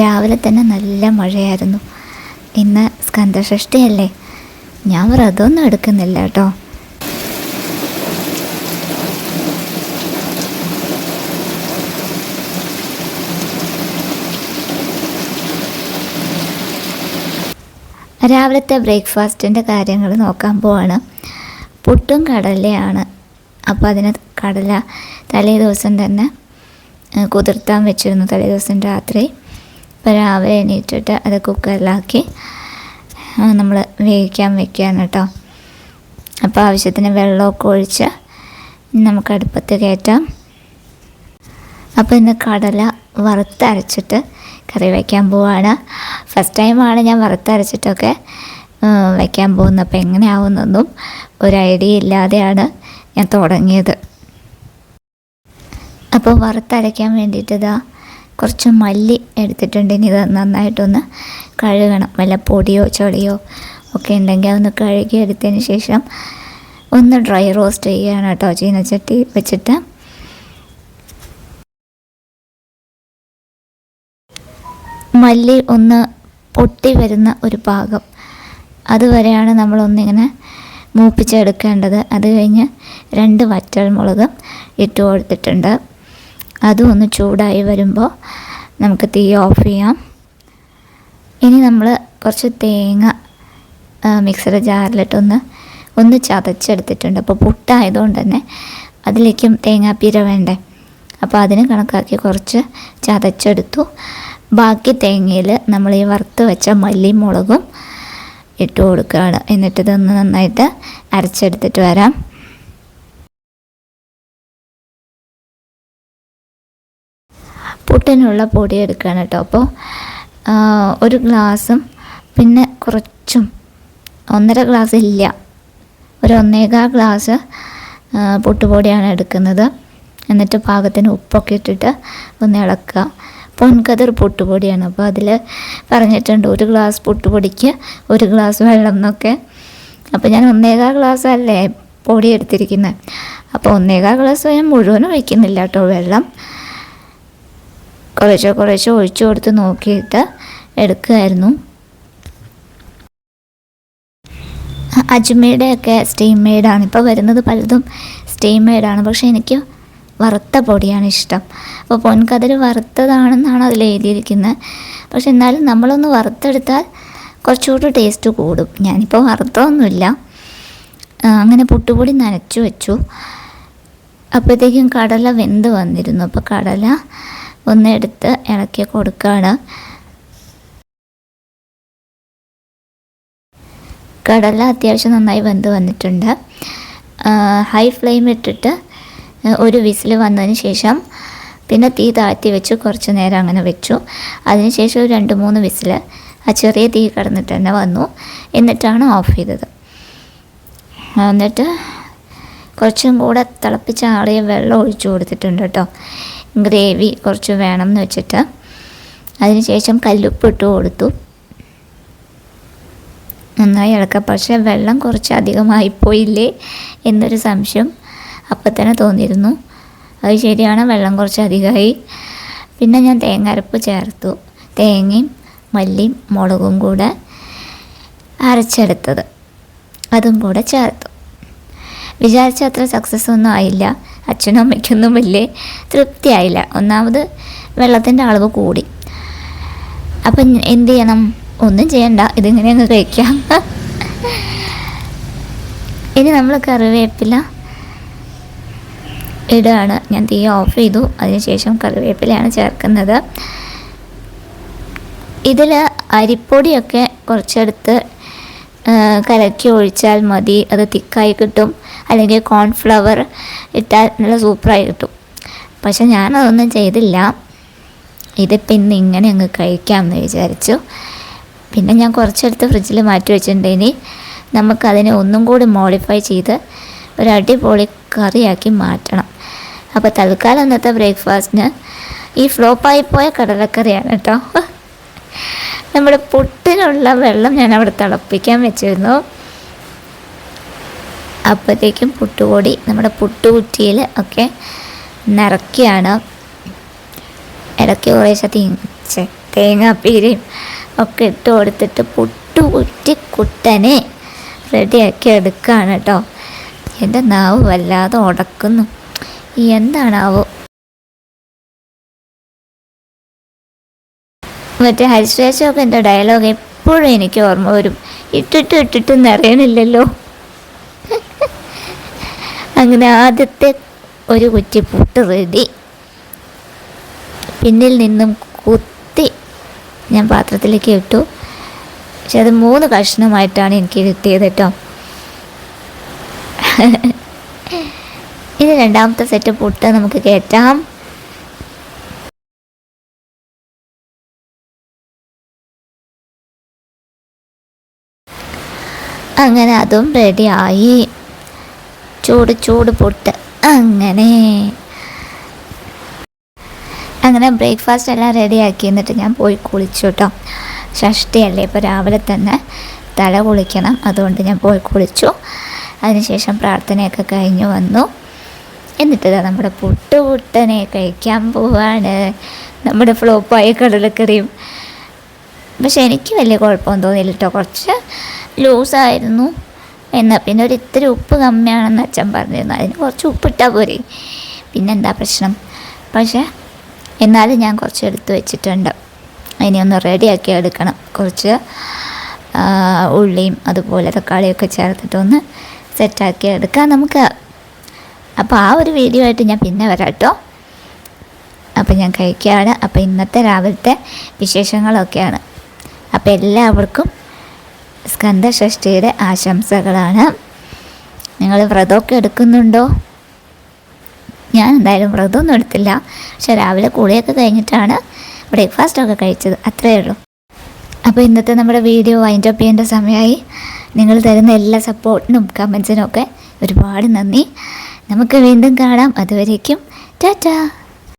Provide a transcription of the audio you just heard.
രാവിലെ തന്നെ നല്ല മഴയായിരുന്നു. ഇന്ന് സ്കന്ധഷ്ടിയല്ലേ? ഞാൻ വ്രതമൊന്നും എടുക്കുന്നില്ല കേട്ടോ. രാവിലത്തെ ബ്രേക്ക്ഫാസ്റ്റിന്റെ കാര്യങ്ങൾ നോക്കാൻ പോവാണ്. പുട്ടും കടലയാണ്. അപ്പോൾ അതിന് കടല തലേ ദിവസം തന്നെ കുതിർത്താൻ വെച്ചിരുന്നു തലേ ദിവസം രാത്രി. അപ്പോൾ രാവിലെ എണീറ്റിട്ട് അത് കുക്കറിലാക്കി നമ്മൾ വേവിക്കാൻ വെക്കുകയാണ് കേട്ടോ. അപ്പോൾ ആവശ്യത്തിന് വെള്ളമൊക്കെ ഒഴിച്ച് നമുക്ക് അടുപ്പത്ത് കയറ്റാം. അപ്പോൾ ഇന്ന് കടല വറുത്തരച്ചിട്ട് കറി വയ്ക്കാൻ പോവാണ്. ഫസ്റ്റ് ടൈമാണ് ഞാൻ വറുത്തരച്ചിട്ടൊക്കെ വയ്ക്കാൻ പോകുന്നത്. അപ്പോൾ എങ്ങനെയാവുന്നൊന്നും ഒരു ഐഡിയ ഇല്ലാതെയാണ് ഞാൻ തുടങ്ങിയത്. അപ്പോൾ വറുത്തരയ്ക്കാൻ വേണ്ടിയിട്ട് ഇതാ കുറച്ച് മല്ലി എടുത്തിട്ടുണ്ട്. ഇനി ഇത് നന്നായിട്ടൊന്ന് കഴുകണം. വല്ല പൊടിയോ ചെളിയോ ഒക്കെ ഉണ്ടെങ്കിൽ അതൊന്ന് കഴുകി എടുത്തതിന് ശേഷം ഒന്ന് ഡ്രൈ റോസ്റ്റ് ചെയ്യുകയാണ് കേട്ടോ. ചീനച്ചട്ടി വെച്ചിട്ട്. മല്ലി ഒന്ന് പൊട്ടി വരുന്ന ഒരു പാകം. അതുവരെയാണ് നമ്മളൊന്നിങ്ങനെ മൂപ്പിച്ചെടുക്കേണ്ടത്. അത് കഴിഞ്ഞ് രണ്ട് വറ്റൽ മുളക് ഇട്ട് കൊടുത്തിട്ടുണ്ട്. അതും ഒന്ന് ചൂടായി വരുമ്പോൾ നമുക്ക് തീ ഓഫ് ചെയ്യാം. ഇനി നമ്മൾ കുറച്ച് തേങ്ങ മിക്സർ ജാറിലിട്ടൊന്ന് ഒന്ന് ചതച്ചെടുത്തിട്ടുണ്ട്. അപ്പോൾ പുട്ടായതുകൊണ്ട് തന്നെ അതിലേക്കും തേങ്ങാപ്പീര വേണ്ടേ? അപ്പോൾ അതിന് കണക്കാക്കി കുറച്ച് ചതച്ചെടുത്തു. ബാക്കി തേങ്ങയിൽ നമ്മൾ ഈ വറുത്ത് വെച്ച മല്ലിയും മുളകും ഇട്ട് കൊടുക്കുകയാണ്. എന്നിട്ട് ഇതൊന്ന് നന്നായിട്ട് അരച്ചെടുത്തിട്ട് വരാം. പുട്ടിനുള്ള പൊടി എടുക്കുകയാണ് കേട്ടോ. അപ്പോൾ ഒരു ഗ്ലാസും പിന്നെ കുറച്ചും ഒന്നര ഗ്ലാസ് ഇല്ല. ഒരു ഒന്നേകാൽ ഗ്ലാസ് പുട്ടുപൊടിയാണ് എടുക്കുന്നത്. എന്നിട്ട് പാകത്തിന് ഉപ്പൊക്കെ ഇട്ടിട്ട് ഒന്ന് ഇളക്കുക. പൊൻകതിർ പുട്ടുപൊടിയാണ്. അപ്പോൾ അതിൽ പറഞ്ഞിട്ടുണ്ട് ഒരു ഗ്ലാസ് പുട്ടുപൊടിക്ക് ഒരു ഗ്ലാസ് വെള്ളം എന്നൊക്കെ. അപ്പോൾ ഞാൻ ഒന്നേകാൽ ഗ്ലാസ് അല്ലേ പൊടി എടുത്തിരിക്കുന്നത്. അപ്പോൾ ഒന്നേകാൽ ഗ്ലാസ് ഞാൻ മുഴുവനും ഒഴിക്കുന്നില്ല കേട്ടോ വെള്ളം. കുറേശ്ശെ കുറേശ്ശെ ഒഴിച്ചു കൊടുത്ത് നോക്കിയിട്ട് എടുക്കുമായിരുന്നു അജ്മയുടെ ഒക്കെ സ്റ്റീം മെയ്ഡാണ് ഇപ്പോൾ വരുന്നത് പലതും സ്റ്റീം മെയ്ഡാണ് പക്ഷേ എനിക്ക് വറുത്ത പൊടിയാണ് ഇഷ്ടം. അപ്പോൾ പൊൻകതിര് വറുത്തതാണെന്നാണ് അതിൽ എഴുതിയിരിക്കുന്നത്. പക്ഷെ എന്നാലും നമ്മളൊന്ന് വറുത്തെടുത്താൽ കുറച്ചുകൂടി ടേസ്റ്റ് കൂടും. ഞാനിപ്പോൾ വറുത്തൊന്നുമില്ല. അങ്ങനെ പുട്ടുപൊടി നനച്ചു വെച്ചു. അപ്പോഴത്തേക്കും കടല വെന്ത് വന്നിരുന്നു. അപ്പോൾ കടല ഒന്ന് എടുത്ത് ഇളക്കി കൊടുക്കുകയാണ് കടല അത്യാവശ്യം നന്നായി വെന്ത് വന്നിട്ടുണ്ട്. ഹൈ ഫ്ലെയിം ഇട്ടിട്ട് ഒരു വിസിൽ വന്നതിന് ശേഷം പിന്നെ തീ താഴ്ത്തി വെച്ച്. കുറച്ച് നേരം അങ്ങനെ വെച്ചു. അതിനുശേഷം ഒരു രണ്ട് മൂന്ന് വിസിൽ ആ ചെറിയ തീ കടന്നിട്ട് തന്നെ വന്നു. എന്നിട്ടാണ് ഓഫ് ചെയ്തത്. എന്നിട്ട് കുറച്ചും കൂടെ തിളപ്പിച്ചാറിയ വെള്ളം ഒഴിച്ചു കൊടുത്തിട്ടുണ്ട് കേട്ടോ. ഗ്രേവി കുറച്ച് വേണം എന്ന് വെച്ചിട്ട്. അതിനുശേഷം കല്ലുപ്പ് ഇട്ട് കൊടുത്തു. നന്നായി ഇളക്കാം. പക്ഷേ വെള്ളം കുറച്ച് അധികമായി പോയില്ലേ എന്നൊരു സംശയം അപ്പം തന്നെ തോന്നിയിരുന്നു. അത് ശരിയാണ് വെള്ളം കുറച്ച് അധികമായി. പിന്നെ ഞാൻ തേങ്ങ ചേർത്തു. തേങ്ങയും മല്ലിയും മുളകും കൂടെ അരച്ചെടുത്തത്. അതും കൂടെ ചേർത്തു. വിചാരിച്ച അത്ര സക്സസ് ഒന്നും ആയില്ല. അച്ഛനും അമ്മയ്ക്കൊന്നും വലിയ തൃപ്തിയായില്ല. ഒന്നാമത് വെള്ളത്തിന്റെ അളവ് കൂടി. അപ്പം എന്ത് ചെയ്യണം? ഒന്നും ചെയ്യണ്ട. ഇതിങ്ങനെ അങ്ങ് കഴിക്കാം. ഇനി നമ്മൾ കറിവേപ്പില ഇടുകയാണ് ഞാൻ തീ ഓഫ് ചെയ്തു. അതിനുശേഷം കറിവേപ്പിലയാണ് ചേർക്കുന്നത്. ഇതിൽ അരിപ്പൊടിയൊക്കെ കുറച്ചെടുത്ത് കലക്കി ഒഴിച്ചാൽ മതി. അത് തിക്കായി കിട്ടും. അല്ലെങ്കിൽ കോൺഫ്ലവർ ഇട്ടാൽ നല്ല സൂപ്പറായി കിട്ടും. പക്ഷെ ഞാനതൊന്നും ചെയ്തില്ല. ഇതിപ്പോൾ ഇന്ന് ഇങ്ങനെ അങ്ങ് കഴിക്കാമെന്ന് വിചാരിച്ചു. പിന്നെ ഞാൻ കുറച്ചെടുത്ത് ഫ്രിഡ്ജിൽ മാറ്റി വെച്ചിട്ടുണ്ട്. ഇനി നമുക്കതിനെ ഒന്നും കൂടി മോഡിഫൈ ചെയ്ത് ഒരു അടിപൊളി കറിയാക്കി മാറ്റണം. അപ്പോൾ തൽക്കാലം ഇന്നത്തെ ബ്രേക്ക്ഫാസ്റ്റിന് ഈ ഫ്ലോപ്പായി പോയ കടലക്കറിയാണ് കേട്ടോ. നമ്മുടെ പുട്ടിനുള്ള വെള്ളം ഞാൻ അവിടെ തിളപ്പിക്കാൻ വെച്ചിരുന്നു. അപ്പോഴത്തേക്കും പുട്ടുപൊടി നമ്മുടെ പുട്ടുകുറ്റിയിൽ ഒക്കെ നിറയ്ക്കുകയാണ്. ഇടയ്ക്ക് കുറേശ്ശെ തേങ്ങ തേങ്ങാപ്പീരയും ഒക്കെ ഇട്ട് കൊടുത്തിട്ട് പുട്ടുകുറ്റി കുട്ടനെ റെഡിയാക്കി എടുക്കുകയാണ് കേട്ടോ. എന്റെ നാവ് വല്ലാതെ ഉടക്കുന്നു. എന്താണാവോ? മറ്റേ ഹരിശ്രേഷമൊക്കെ ഡയലോഗ് എപ്പോഴും എനിക്ക് ഓർമ്മ വരും. ഇട്ടിട്ട് ഇട്ടിട്ട് നിറയണില്ലല്ലോ. അങ്ങനെ ആദ്യത്തെ ഒരു കുറ്റി പുട്ട് റെഡി. പിന്നിൽ നിന്നും കുത്തി ഞാൻ പാത്രത്തിലേക്ക് ഇട്ടു. പക്ഷെ അത് മൂന്ന് കഷ്ണമായിട്ടാണ് എനിക്ക് കിട്ടിയത് കേട്ടോ. ഇനി രണ്ടാമത്തെ സെറ്റ് പുട്ട് നമുക്ക് കയറ്റാം അങ്ങനെ അതും റെഡിയായി. ചൂട് ചൂട് പൊട്ട്. അങ്ങനെ. അങ്ങനെ ബ്രേക്ക്ഫാസ്റ്റ് എല്ലാം റെഡിയാക്കി. എന്നിട്ട് ഞാൻ പോയി കുളിച്ചു കേട്ടോ ഷഷ്ടിയല്ലേ ഇപ്പോൾ രാവിലെ തന്നെ തല കുളിക്കണം. അതുകൊണ്ട് ഞാൻ പോയി കുളിച്ചു. അതിനുശേഷം പ്രാർത്ഥനയൊക്കെ കഴിഞ്ഞു വന്നു. എന്നിട്ട് നമ്മുടെ പുട്ട് പുട്ടനെ കഴിക്കാൻ പോവാണ്. നമ്മുടെ ഫ്ലോപ്പായ കടലക്കറിയും പക്ഷെ എനിക്ക് വലിയ കുഴപ്പമൊന്നും തോന്നിയില്ല കേട്ടോ കുറച്ച് ലൂസായിരുന്നു. എന്നാൽ പിന്നെ ഒരു ഇത്തിരി ഉപ്പ് കമ്മിയാണെന്ന് അച്ഛൻ പറഞ്ഞിരുന്നു. അതിന് കുറച്ച് ഉപ്പിട്ടാൽ പോരെ. പിന്നെന്താ പ്രശ്നം? പക്ഷേ എന്നാലും ഞാൻ കുറച്ച് എടുത്ത് വെച്ചിട്ടുണ്ട്. ഇനി ഒന്ന് റെഡിയാക്കി എടുക്കണം. കുറച്ച് ഉള്ളിയും അതുപോലെ തക്കാളിയൊക്കെ ചേർത്തിട്ടൊന്ന് സെറ്റാക്കി എടുക്കാം നമുക്ക്. അപ്പോൾ ആ ഒരു വീഡിയോ ആയിട്ട് ഞാൻ പിന്നെ വരാം കേട്ടോ അപ്പോൾ ഞാൻ കഴിക്കുകയാണ്. അപ്പോൾ ഇന്നത്തെ രാവിലത്തെ വിശേഷങ്ങളൊക്കെയാണ്. അപ്പോൾ എല്ലാവർക്കും സ്കന്ധഷ്ഠിയുടെ ആശംസകളാണ്. നിങ്ങൾ വ്രതമൊക്കെ എടുക്കുന്നുണ്ടോ? ഞാൻ എന്തായാലും വ്രതമൊന്നും എടുത്തില്ല. പക്ഷെ രാവിലെ കുളിയൊക്കെ കഴിഞ്ഞിട്ടാണ് ബ്രേക്ക്ഫാസ്റ്റൊക്കെ കഴിച്ചത്. അത്രയേ ഉള്ളൂ. അപ്പോൾ ഇന്നത്തെ നമ്മുടെ വീഡിയോ വൈൻഡ് അപ്പ് ചെയ്യേണ്ട സമയമായി. നിങ്ങൾ തരുന്ന എല്ലാ സപ്പോർട്ടിനും കമൻസിനും ഒക്കെ ഒരുപാട് നന്ദി. നമുക്ക് വീണ്ടും കാണാം. അതുവരേക്കും ടാറ്റാ!